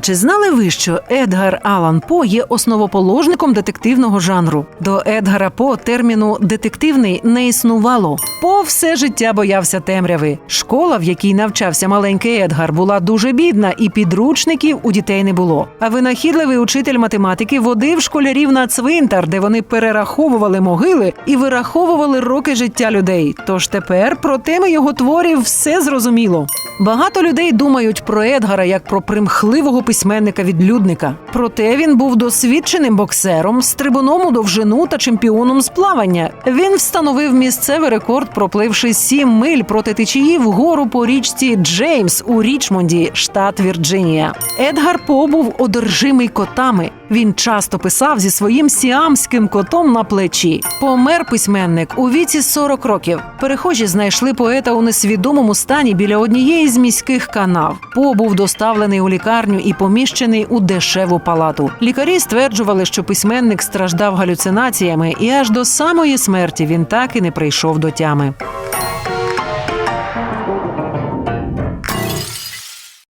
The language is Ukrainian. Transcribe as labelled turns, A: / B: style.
A: Чи знали ви, що Едгар Алан По є основоположником детективного жанру? До Едгара По терміну детективний не існувало. По все життя боявся темряви. Школа, в якій навчався маленький Едгар, була дуже бідна, і підручників у дітей не було. А винахідливий учитель математики водив школярів на цвинтар, де вони перераховували могили і вираховували роки життя людей. Тож тепер про теми його творів все зрозуміло. Багато людей думають про Едгара як про примхливого письменника-відлюдника. Проте він був досвідченим боксером, стрибуном у довжину та чемпіоном з плавання. Він встановив місцевий рекорд, пропливши сім миль проти течії вгору по річці Джеймс у Річмонді, штат Вірджинія. Едгар По був одержимий котами. Він часто писав зі своїм сіамським котом на плечі. Помер письменник у віці 40 років. Перехожі знайшли поета у несвідомому стані біля однієї з міських канав. По був доставлений у лікарню і поміщений у дешеву палату. Лікарі стверджували, що письменник страждав галюцинаціями, і аж до самої смерті він так і не прийшов до тями.